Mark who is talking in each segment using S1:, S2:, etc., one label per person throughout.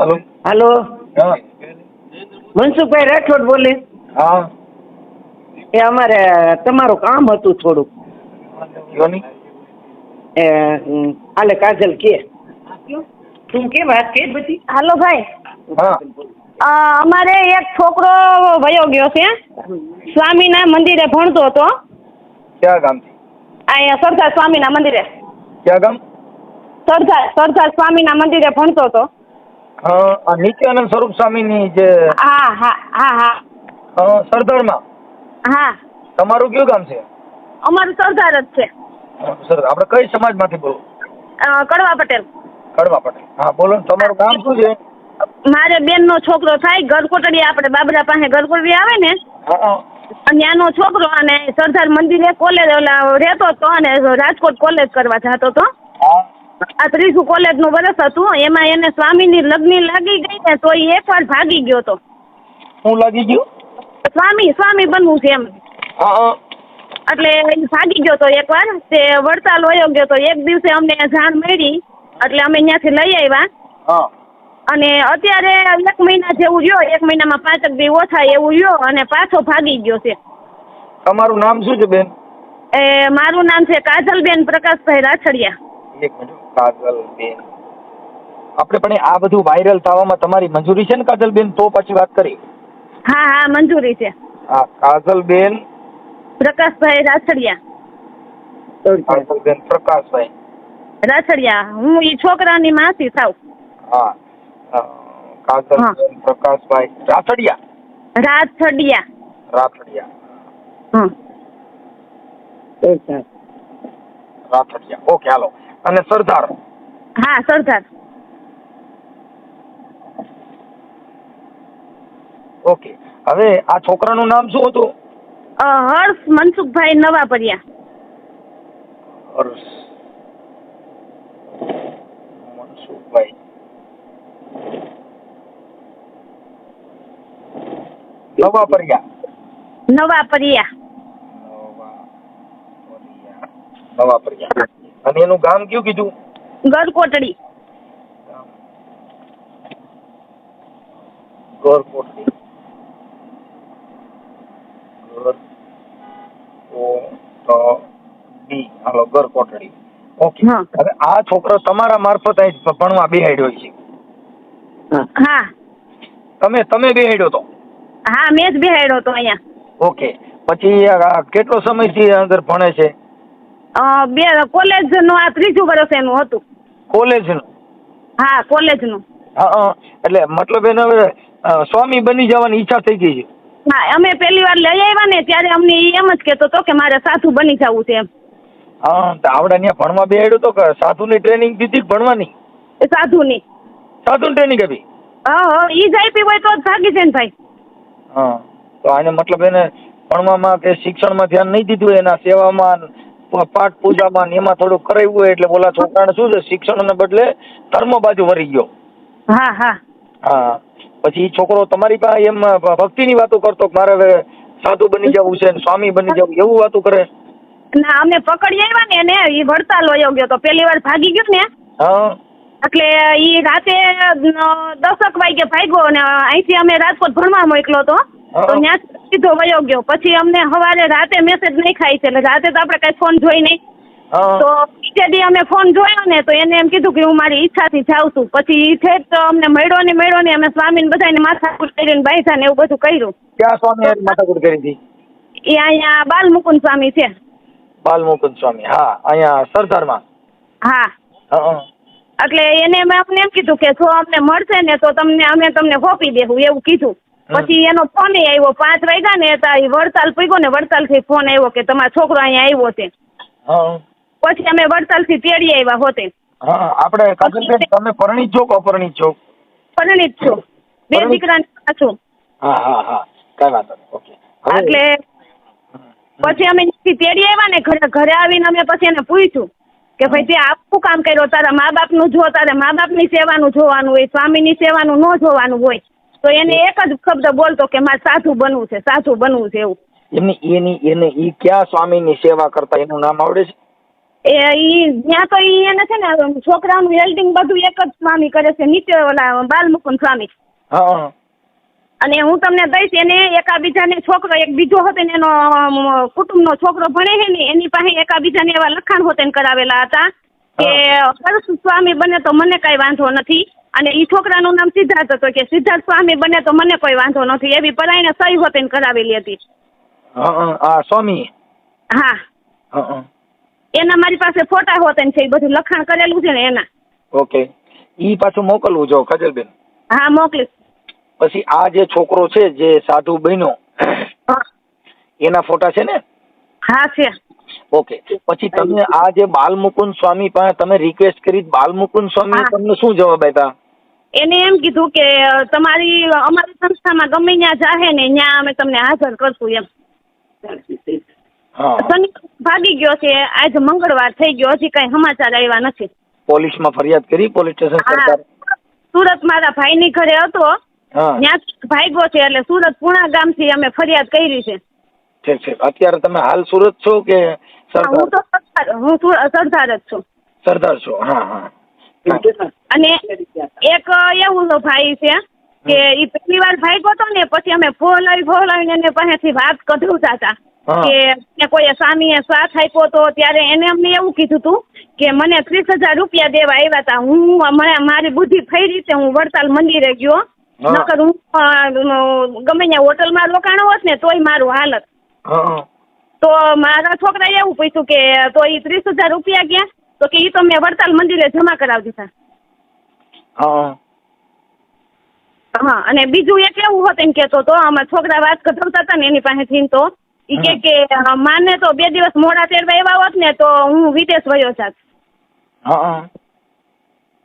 S1: Hello.
S2: હાલો. મનસુખભાઈ રાઠોડ બોલે.
S1: હા.
S2: એ અમારે તમારું કામ હતું થોડુંક. એ હાલે કાજલ કે. તું કે વાત કે બધી?
S3: હાલો ભાઈ. અમારે એક છોકરો વયો ગયો છે. સ્વામીના મંદિરે ભણતો હતો.
S1: ક્યાં ગામ
S3: અહીંયા સરદાર સ્વામીના મંદિરે.
S1: ક્યાં ગામ?
S3: સરદાર સરદાર સ્વામીના મંદિરે ભણતો હતો.
S1: નિત્યાનંદ સ્વરૂપ સ્વામીની જે
S3: હા હા હા હા.
S1: સરદારમાં.
S3: હા.
S1: તમારું કયું ગામ છે?
S3: અમારું સરદાર જ છે.
S1: સર આપણે કઈ સમાજમાંથી બોલો?
S3: કડવા પટેલ.
S1: કડવા પટેલ. હા બોલો ને, તમારું ગામ શું છે?
S3: મારે બેનનો છોકરો થાય ગરકોટડી આપણે બાબરા પાસે ગરકોટડી આવે ને ત્યાંનો છોકરો અને સરદાર મંદિરે કોલેજ ઓલા રહેતો હતો અને રાજકોટ કોલેજ કરવા જતો હતો. આ ત્રીજું કોલેજનું વરસ હતું. એમાં એને સ્વામીની લગ્ન લાગી ગઈ ને તો એ એકવાર ભાગી ગયો તો.
S1: શું લાગી ગયું?
S3: સ્વામી સ્વામી બનવું છે એમ.
S1: હા હા.
S3: એટલે ભાગી ગયો તો એકવાર. તે વડતાલ વયો ગયો તો એક દિવસે અમને જાણ મળી. એટલે અમે ત્યાંથી લઈ આવ્યા. અને અત્યારે એક મહિના જેવું રહ્યો. એક મહિનામાં પાંચક દી ઓછા એવું રહ્યો અને પાછો ભાગી ગયો છે.
S1: તમારું નામ શું છે બેન?
S3: એ મારું નામ છે કાજલબેન પ્રકાશભાઈ રાછડિયા.
S1: એક મિનિટ કાજલ બેન. આપણે પણ આ બધું વાયરલ થવામાં તમારી મંજૂરી છે ને કાજલ બેન? તો પછી વાત કરી.
S3: હા હા મંજૂરી છે.
S1: હા કાજલ બેન?
S3: પ્રકાશભાઈ રાછડિયા
S1: કાજલ બેન પ્રકાશભાઈ.
S3: રાછડિયા હું એ છોકરાની માસી થાવ.
S1: હા અ, કાજલ
S3: હા.
S1: બેન પ્રકાશભાઈ. રાથડિયા
S3: રાછડિયા
S1: રાથડિયા
S3: હા.
S1: રાઠડિયા ઓકે હાલો. અને સરદાર.
S3: હા સરદાર.
S1: ઓકે. હવે આ છોકરાનું નામ શું હતું?
S3: હર્ષ મનસુખભાઈ નવાપરિયા.
S1: હર્ષ મનસુખભાઈ. નવાપરિયા
S3: નવાપરિયા.
S1: નવાપરિયા. નવાપરિયા. અને એનું ગામ કયું કીધું?
S3: ગરકોટડી.
S1: ગોરકોટડી. ગરકોટડી. હાલો ગરકોટડી. ઓકે. હવે આ છોકરો તમારા મારફત અહીં ભણવા બેહાડ્યો છે.
S3: હા.
S1: તમે તમે બેહાડ્યો તો?
S3: હા મેં જ બેહાડ્યો હતો અહીંયા.
S1: ઓકે. પછી કેટલો સમયથી અંદર ભણે છે?
S3: બે કોલેજનું આ ત્રીજું વર્ષ એનું હતું.
S1: કોલેજનું?
S3: હા કોલેજનું.
S1: હા. એટલે મતલબ એને હવે સ્વામી બની જવાની ઈચ્છા થઈ ગઈ છે?
S3: હા અમે પહેલી વાર લઈ આવ્યા ને ત્યારે અમને એમ જ કહેતો હતો કે મારે સાધુ બની જવું છે એમ.
S1: હા તો આવડે ત્યાં ભણવા બેહાડ્યો તો કે સાધુની ટ્રેનિંગ દીધી ભણવાની?
S3: એ સાધુની.
S1: સાધુની ટ્રેનિંગ આપી?
S3: હા હા ઈ જ આપી હોય તો જ ભાગી છે ને ભાઈ.
S1: હા તો આને મતલબ એને ભણવામાં કે શિક્ષણમાં ધ્યાન નહીં દીધું એના સેવામાં પાઠ પૂજામાં એમાં થોડું કરાવ્યું હોય એટલે બોલા છોકરાને શું છે? શિક્ષણને બદલે ધર્મ બાજુ વળી ગયો.
S3: હા હા.
S1: હા. પછી છોકરો તમારી પાસે એમ ભક્તિની વાતો કરતો કે મારે હવે સાધુ બની જવું છે સ્વામી બની જવું એવું વાતો કરે?
S3: ના અમે પકડી આવ્યા ને એને એ વડતાલ વયો ગયો તો પહેલી વાર ભાગી ગયો ને.
S1: હા.
S3: એટલે ઈ રાતે દસક વાગે ભાગ્યો અને અહીંથી અમે રાજકોટ ભણવા મોકલો તો ત્યાં સીધો વયો ગયો. પછી અમને સવારે રાતે મેસેજ નહીં ખાય છે. એટલે રાતે તો આપણે કઈ ફોન જોઈ નહીં. તો બીજે દી અમે ફોન જોયો ને તો એને એમ કીધું કે હું મારી ઈચ્છાથી જાઉં છું. પછી છે તો અમને મળ્યો ને મળ્યો ને અમે સ્વામીને બધાને માથાકૂટ કરીને બાંધ્યા ને એવું બધું કર્યું.
S1: ક્યાં સ્વામી માથાકૂટ કરી હતી?
S3: એ અહીંયા બાલ મુકુંદ સ્વામી છે.
S1: બાલમુકુંદ સ્વામી હા. અહીંયા સરદારમાં?
S3: હા.
S1: હા
S3: એટલે એને મેં અમને એમ કીધું કે જો અમને મળશે ને તો તમને અમે તમને સોંપી દેવું એવું કીધું. પછી એનો ફોન આવ્યો પાંચ વાગ્યા ને તો ઈ વડતાલ પૂગ્યો ને વડતાલથી ફોન આવ્યો કે તમારો છોકરો અહીંયા આવ્યો છે. પછી અમે વડતાલથી તેડી આવ્યા હોતે.
S1: હા આપણે કાજલબેન તમે પરણિત છો કે અપરણિત છો?
S3: પરણિત છો. બે દીકરા છો
S1: હા હા હા. કઈ વાત ઓકે.
S3: એટલે પછી અમે તેડી આવ્યા ને ઘરે ઘરે આવીને અમે પછી એને પૂછ્યું કે ભાઈ તે આખું કામ કર્યો? તારા મા બાપનું જો તારે મા બાપની સેવાનું જોવાનું હોય સ્વામીની સેવાનું ન જોવાનું હોય. તો એને એક જ શબ્દ બોલતો કે મારે સાધુ બનવું છે સાધુ બનવું છે એવું.
S1: એમની એની એને ઈ ક્યાં સ્વામીની સેવા કરતા? એનું નામ આવડે છે?
S3: એ ઈ ત્યાં તો ઈ એને છે ને છોકરાનું વેલ્ડિંગ બધું એક જ સ્વામી કરે છે નીચે ઓલા બાલમુકુંદ સ્વામી.
S1: હા
S3: અને હું તમને દઈશ એને એકાબીજાને છોકરો એક બીજો હતો ને એનો કુટુંબ કુટુંબનો છોકરો ભણે છે ને એની પાસે એકાબીજાને એવા લખાણ હોતેન કરાવેલા હતા કે સ્વામી બને તો મને કઈ વાંધો નથી. અને એ છોકરાનું નામ સિદ્ધાર્થ હતો કે સિદ્ધાર્થ સ્વામી બને તો મને કોઈ વાંધો નથી. એવી પરાઈને સહી હોતી કરાવેલી હતી.
S1: હા હા સ્વામી?
S3: હા. એના મારી પાસે ફોટા હોતેન છે એ બધું લખાણ કરેલું છે ને એના.
S1: ઓકે. ઈ પાછું મોકલવું જો કજલબેન
S3: હા મોકલીશ.
S1: પછી આ જે છોકરો છે જે સાધુ બન્યો. એના ફોટા છે ને?
S3: હા છે.
S1: ઓકે. પછી તમે આ જે બાલમુકુંદ સ્વામી પાસે તમે રિક્વેસ્ટ કરી બાલમુકુંદ સ્વામી તમને શું જવાબ આપ્યા?
S3: એને એમ કીધું કે તમારી અમારી સંસ્થામાં ગમે ત્યાં જાહે ને ત્યાં અમે તમને હાજર કરશું એમ. શનિ ભાગી ગયો છે આજ મંગળવાર થઈ ગયો હજી કઈ સમાચાર આવ્યા નથી.
S1: પોલીસમાં ફરિયાદ કરી પોલીસ સ્ટેશન સરકાર?
S3: સુરત મારા ભાઈની ઘરે હતો.
S1: ત્યાં
S3: ત્યાં ગયો છે એટલે સુરત પુણા ગામથી અમે ફરિયાદ કરી છે.
S1: ઠીક છે અત્યારે તમે હાલ સુરત છો કે
S3: હા, હું તો સરદાર? હું સરદાર જ છું.
S1: સરદાર છો હા હા.
S3: અને એક એવું ભાઈ છે કે એ પહેલી વાર ભાગ્યો હતો ને પછી અમે ફોલાવી ફોલાવીને એને પાસેથી વાત કઢવતા હતા. કે કોઈ કોઈ સ્વામીએ સાથ આપ્યો તો ત્યારે એને અમને એવું કીધું હતું કે મને ત્રીસ હજાર રૂપિયા દેવા આવ્યા હતા હું મારી બુદ્ધિ ફરી છે હું વડતાલ મંદિરે ગયો. નકર હું ગમે ત્યાં હોટલમાં રોકાણો હોત ને તોય મારું હાલત. તો મારા છોકરાએ એવું પૂછ્યું કે તો એ ત્રીસ હજાર રૂપિયા ગયા? તો કે એ તો મેં વડતાલ મંદિરે જમા કરાવી દીધા.
S1: હા.
S3: હા અને બીજું એક એવું હતું એમ કેતો તો અમે છોકરા વાત કઢવતા હતા ને એની પાસેથી તો એ કે કે માને તો બે દિવસ મોડા તેડવા એવા હોત ને તો હું વિદેશ વયો જાત.
S1: હા.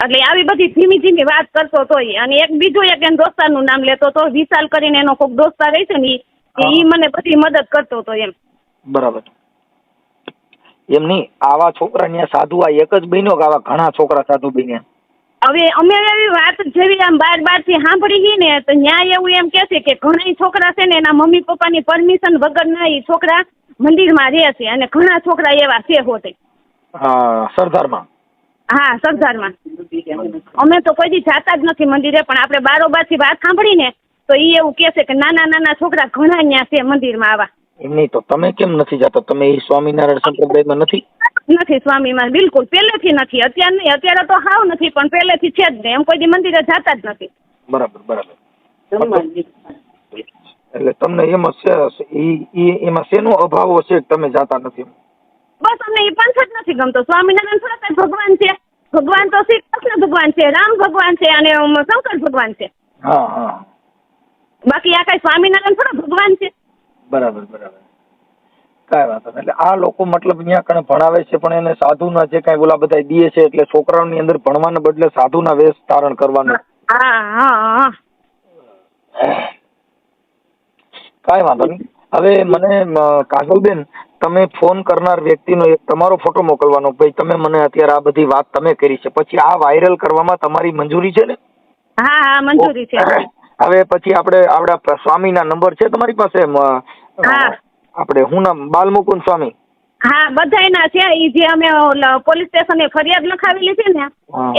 S3: એટલે આવી બધી ધીમી ધીમી વાત કરતો તો અને એક બીજું એક એના દોસ્તારનું નામ લેતો તો વિશાલ કરીને એનો કોઈક દોસ્તાર રહે છે ને ઈ. ઈ મને બધી મદદ કરતો હતો એમ.
S1: બરાબર. એમ નહીં આવા છોકરા ને સાધુ આ એક જ બન્યો કે આવા ઘણા છોકરા સાધુ બન્યા?
S3: હવે અમે એવી વાત જેવી આમ બાર બારથી સાંભળી ગઈ ને તો ન્યાય એવું એમ કે છે કે ઘણા છોકરા છે ને એના મમ્મી પપ્પાની પરમિશન વગર ના એ છોકરા મંદિરમાં રહે છે અને ઘણા છોકરા એવા છે હોતે.
S1: હા સરદારમાં.
S3: હા સરદારમાં. અમે તો કોઈ દી જાતા જ નથી મંદિરે પણ આપણે બારોબારથી વાત સાંભળીને તો એ એવું કે છે કે નાના નાના છોકરા ઘણા ન્યા છે મંદિરમાં આવા.
S1: એમ નહીં તો તમે કેમ નથી જતા? તમે એ સ્વામિનારાયણ સંપ્રદાયમાં નથી?
S3: નથી સ્વામીમાં બિલકુલ પહેલેથી નથી. અત્યારે નહીં અત્યારે તો હાવ નથી પણ પહેલેથી છે જ નહીં એમ કોઈ દી મંદિરે જતા જ નથી.
S1: બરાબર બરાબર. એટલે તમને એમાં છે એમાં શેનો અભાવ હશે તમે જાતા નથી
S3: બસ અમને એ પંથ જ નથી ગમતો. સ્વામિનારાયણ થોડા ભગવાન છે. ભગવાન તો શ્રી કૃષ્ણ ભગવાન છે રામ ભગવાન છે અને શંકર ભગવાન છે.
S1: હા હા.
S3: બાકી આ કઈ સ્વામિનારાયણ થોડા ભગવાન છે?
S1: બરાબર બરાબર. કાંઈ વાંધો નહીં. એટલે આ લોકો મતલબ અહીંયા કણે ભણાવે છે પણ એને સાધુના જે કાંઈ ઓલા બધા દે છે એટલે છોકરાઓની અંદર ભણવાને બદલે સાધુના વેશ ધારણ કરવાનું. કાંઈ વાંધો નહીં. હવે મને કાજલબેન તમે ફોન કરનાર વ્યક્તિનો એક તમારો ફોટો મોકલવાનો. ભાઈ તમે મને અત્યારે આ બધી વાત તમે કરી છે. પછી આ વાયરલ કરવામાં તમારી મંજૂરી છે ને?
S3: હા હા મંજૂરી છે.
S1: હવે પછી આપણે આપણા સ્વામીના નંબર છે તમારી પાસે?
S3: હા.
S1: આપણે હું નામ બાલમુકુંદ સ્વામી.
S3: હા બધાયના છે. એ જે અમે પોલીસ સ્ટેશને ફરિયાદ લખાવેલી છે ને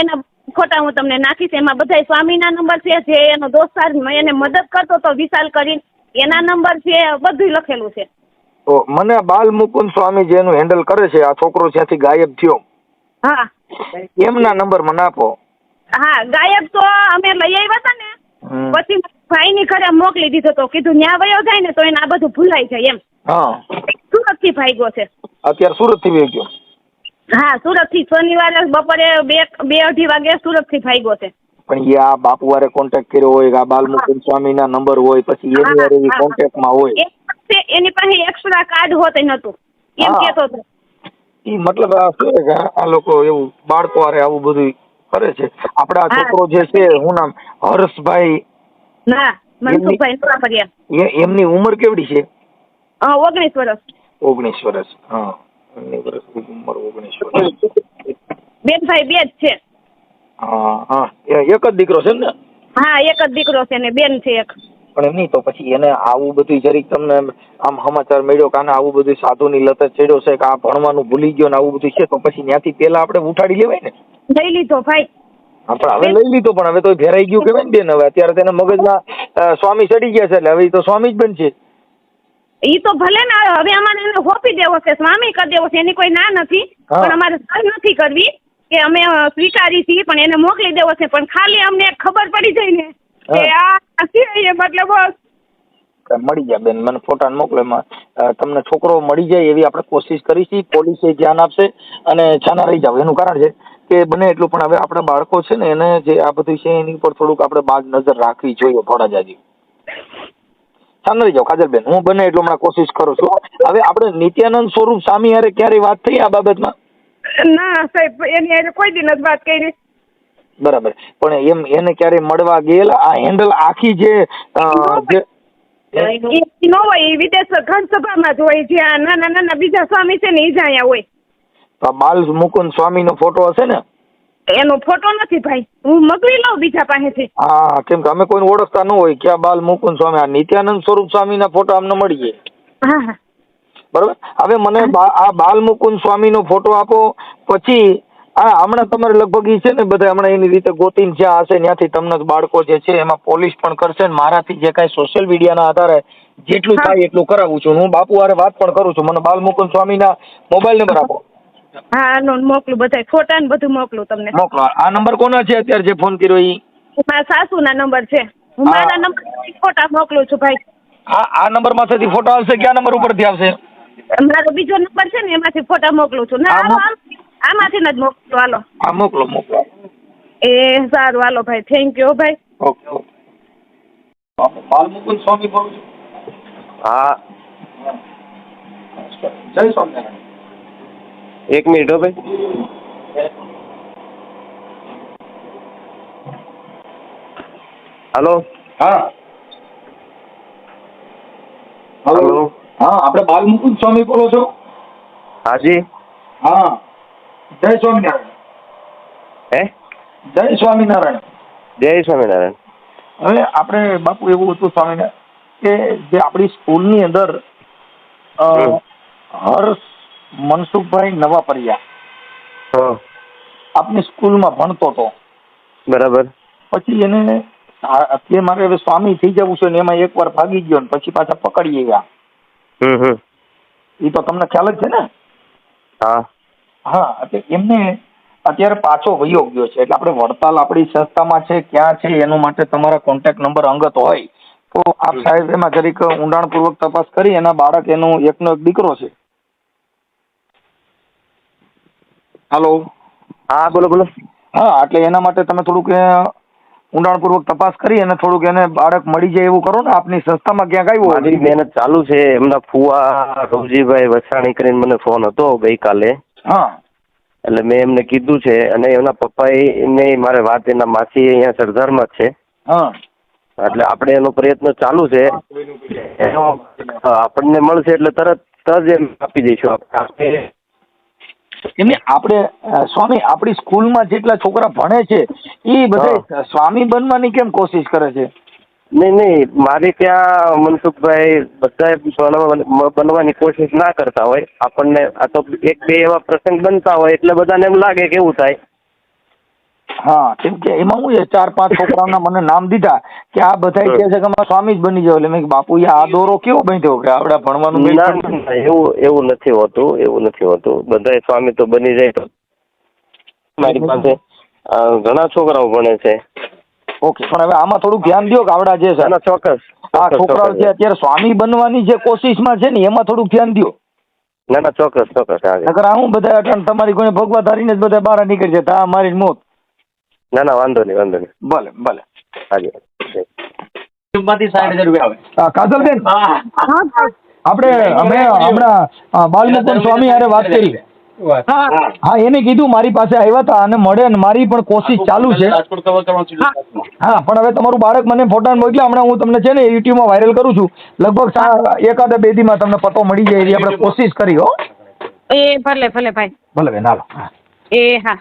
S3: એના ફોટા હું તમને નાખીશ. એમાં બધા સ્વામીના નંબર છે. જે એનો દોસ્તાર એને મદદ કરતો તો વિશાલ કરીને એના નંબર છે બધું લખેલું છે.
S1: તો મને બાલમુકુંદ સ્વામી જે એનું હેન્ડલ કરે છે આ છોકરો જ્યાંથી ગાયબ થયો
S3: હા.
S1: એમના નંબર મને આપો.
S3: હા ગાયબ તો અમે લઈ આવ્યા હતા ને
S1: હમ.
S3: ભાઈ ની ઘરે મોકલી દીધો તો કીધું ન્યા વયો જાય ને તો એને આ બધું ભૂલાઈ જાય એમ.
S1: હા.
S3: સુરતથી ભાગ્યો છે.
S1: અત્યારે સુરતથી ગયો?
S3: હા સુરતથી શનિવારે બપોરે બે બે અઢી વાગે સુરતથી ભાગ્યો છે.
S1: પણ એ આ બાપુવારે કોન્ટેક્ટ કર્યો હોય આ બાલમુકુંદ સ્વામીના નંબર હોય પછી એની વારે કોન્ટેક્ટ
S3: હા.
S1: હોય.
S3: એની પાસે એક્સ્ટ્રા કાર્ડ હોત નતું એમ કેતો હતો.
S1: એ મતલબ આ શું કે આ- આ લોકો એવું બાળકો વારે આવું બધું કરે છે. આપડા
S3: હા.
S1: છોકરો જે છે હું નામ હર્ષભાઈ.
S3: ના મનસુખભાઈ નોકરિયા
S1: એમની ઉંમર કેવડી છે?
S3: ઓગણીસ વર્ષ.
S1: ઓગણીસ વર્ષ હા. વર્ષ ઉંમર ઓગણીસ વર્ષ.
S3: બેન ભાઈ બે જ છે.
S1: હા હા. એક જ દીકરો છે ને
S3: હા એક જ દીકરો છે ને બેન છે એક.
S1: પણ એમ નહીં તો પછી એને આવું બધું જરીક તમને આમ સમાચાર મળ્યો કે આને આવું બધું સાધુની લત ચડ્યો છે કે આ ભણવાનું ભૂલી ગયો ને આવું બધું છે તો પછી ત્યાંથી પેલા આપણે ઉઠાડી લેવાય ને?
S3: લઈ લીધો ભાઈ.
S1: પણ હવે લઈ લીધો પણ હવે તો ફેરાઈ ગયું કેવાય ને બેન હવે અત્યારે તેના મગજમાં સ્વામી ચડી ગયા છે એટલે હવે તો સ્વામી જ બનશે.
S3: ઈ તો ભલે ને હવે અમારે એને હોપી દેવો છે સ્વામી કરી દેવો છે એની કોઈ ના નથી. પણ અમારે સહી નથી કરવી કે અમે સ્વીકારી છીએ પણ એને મોકલી દેવો છે પણ ખાલી અમને ખબર પડી જાય ને કે આ છે મતલબ
S1: મળી જાય બેન મને ફોટા મોકલો તમને છોકરો મળી જાય એવી આપણે કોશિશ કરીશી પોલીસે ધ્યાન આપશે અને છાના રહી જાવ એનું કારણ છે. કે બને એટલું પણ હવે આપણા બાળકો છે ને એને જે આ બધું છે એની ઉપર થોડુંક આપણે બાદ નજર રાખવી જોઈએ થોડા જાજી. છાના રહી કાજલબેન હું બને એટલું હમણાં કોશિશ કરું છું. હવે આપણે નિત્યાનંદ સ્વરૂપ સ્વામી હારે ક્યારેય વાત થઈ આ બાબતમાં?
S3: ના સાહેબ એની હારે કોઈ દિન જ વાત કરી.
S1: બરાબર. પણ એમ એને ક્યારેય મળવા ગયેલા આ હેન્ડલ આખી જે
S3: ન હોય એ વિદેશ ઘન સભામાં જ હોય જ્યાં નાના નાના બીજા સ્વામી છે ને એ જ અહીંયા હોય.
S1: આ બાલ મુકુંદ સ્વામીનો ફોટો હશે ને?
S3: એનો ફોટો નથી ભાઈ. હું મોકલી લઉં બીજા પાસેથી.
S1: હા કેમ કે અમે કોઈને ઓળખતા ન હોય ક્યાં બાલ મુકુંદ સ્વામી. આ નિત્યાનંદ સ્વરૂપ સ્વામીના ફોટો અમને મળીએ.
S3: હા હા.
S1: હવે મને આ બાલ મુકુંદ સ્વામીનો ફોટો આપો પછી આ હમણાં તમારે લગભગ ઈ છે ને બધા હમણાં એની રીતે ગોતીને જ્યાં હશે ત્યાંથી તમને બાળકો જે છે એમાં પોલીસ પણ કરશે ને મારાથી જે કાંઈ સોશિયલ મીડિયાના આધારે જેટલું થાય એટલું કરાવું છું. હું બાપુ હારે વાત પણ કરું છું. મને બાલ મુકુંદ સ્વામીના મોબાઈલ નંબર આપો.
S3: હા આનો મોકલું બધા ફોટા ને બધું મોકલું તમને.
S1: મોકલો. આ નંબર કોનો છે અત્યારે જે ફોન કર્યો ઈ?
S3: મારા સાસુના નંબર છે. હું
S1: હા.
S3: મારા નંબર ફોટા મોકલું છું ભાઈ.
S1: આ આ નંબરમાંથી ફોટો આવશે કયા નંબર ઉપરથી આવશે?
S3: મારો બીજો નંબર છે ને એમાંથી ફોટા મોકલું છું. ના
S1: હા,
S3: હાલો,
S1: મોક-
S3: આમાંથી જ મોકલું. હાલો.
S1: આ મોકલો મોકલો.
S3: એ સારું. હાલો ભાઈ. થેન્ક યુ ભાઈ.
S1: Okay okay. સ્વામી બોલું છું.
S4: હા.
S1: જય સ્વામિનારાયણ.
S4: એક મિનિટ હો ભાઈ. હલો.
S1: હા.
S4: હલો.
S1: હા આપણે બાલ મુકુંદ સ્વામી બોલો છો?
S4: હાજી.
S1: હા. જય સ્વામિનારાયણ.
S4: હે?
S1: જય સ્વામિનારાયણ.
S4: જય સ્વામિનારાયણ.
S1: હવે આપણે બાપુ એવું હતું સ્વામિનારાયણ કે જે આપણી સ્કૂલની અંદર હર્ષ મનસુખભાઈ નવાપરિયા.
S4: હા.
S1: આપની સ્કૂલમાં ભણતો હતો
S4: બરાબર.
S1: પછી એને અત્યારે મારે હવે સ્વામી થઈ જવું છે ને એમાં એકવાર ભાગી ગયો ને પછી પાછા પકડી ગયા એ તો તમને ખ્યાલ જ છે ને?
S4: હા.
S1: હા એટલે એમને અત્યારે પાછો વયો ગયો છે. એટલે આપણે વડતાલ આપણી સંસ્થામાં છે ક્યાં છે એનું માટે તમારા કોન્ટેક્ટ નંબર અંગત હોય. તો આપ સાહેબ એમાં જરીક ઊંડાણપૂર્વક તપાસ કરી એના બાળક એનું એકનો એક દીકરો છે. હાલો
S4: હા બોલો બોલો.
S1: હા એટલે એના માટે તમે થોડુંક ઊંડાણપૂર્વક તપાસ કરી અને થોડુંક એને બાળક મળી જાય એવું કરો ને આપની સંસ્થામાં ક્યાંક આવ્યું
S4: મારી મહેનત ચાલુ છે. એમના ફુવા રવજીભાઈ વસાણી કરીને મને ફોન હતો ગઈકાલે.
S1: હા.
S4: એટલે મેં એમને કીધું છે અને એમના પપ્પાએ એમને મારે વાત એના માસી અહીંયા સરદારમાં છે.
S1: હા.
S4: એટલે આપણે એનો પ્રયત્ન ચાલુ છે. એનો આપણને મળશે એટલે તરત જ એમ આપી દઈશું. આપણે
S1: એમને આપણે સ્વામી આપણી સ્કૂલમાં જેટલા છોકરા ભણે છે એ બધા સ્વામી બનવાની કેમ કોશિશ કરે છે?
S4: નહીં નહીં મારે ત્યાં મનસુખભાઈ બધા બનવાની કોશિશ ના કરતા હોય. આપણને આ તો એક બે એવા પ્રસંગ બનતા હોય એટલે બધાને એમ લાગે કે એવું થાય.
S1: હા કેમ કે એમાં હું ચાર પાંચ છોકરાઓના મને નામ દીધા કે આ બધા કહે છે કે મારા સ્વામી જ બની જાવ એટલે મેં બાપુ આ દોરો કેવો બાંધ્યો કે આપડે ભણવાનું
S4: એવું એવું નથી હોતું એવું નથી હોતું. બધાય સ્વામી તો બની જાય તો. મારી પાસે ઘણા છોકરાઓ ભણે છે.
S1: ઓકે પણ હવે આમાં થોડું ધ્યાન દો કે આવડા જે છે.
S4: ચોક્કસ
S1: આ છોકરાઓ. જે અત્યારે સ્વામી બનવાની જે કોશિશમાં છે ને એમાં થોડુંક ધ્યાન દો
S4: ના ના ચોક્કસ ચોક્કસ
S1: નકર હું બધા તમારી કોઈ ભગવા ધારીને જ બધા બહાર નીકળી જતા મારી મોત.
S4: ના ના વાંધો નહીં વાંધો નહીં.
S1: ભલે ભલે.
S4: હાજી.
S1: હા, કાજલબેન?
S3: હા ભાઈ.
S1: આપણે અમે હમણાં બાલમુકુંદ સ્વામી હારે વાત કરી. હા. એને કીધું મારી પાસે આવ્યા હતા અને મળે ને મારી પણ કોશિશ ચાલુ છે. હા. પણ હવે તમારું બાળક મને ફોટા મોકલ્યા. હમણાં હું તમને છે ને યુટ્યુબમાં વાયરલ કરું છું. લગભગ સા- એકાદ બે દીમાં તમને પતો મળી જાય એવી આપણે કોશિશ કરી હો.
S3: એ ભલે ભલે ભાઈ.
S1: ભલે બેન હાલો. હા.
S3: એ હા.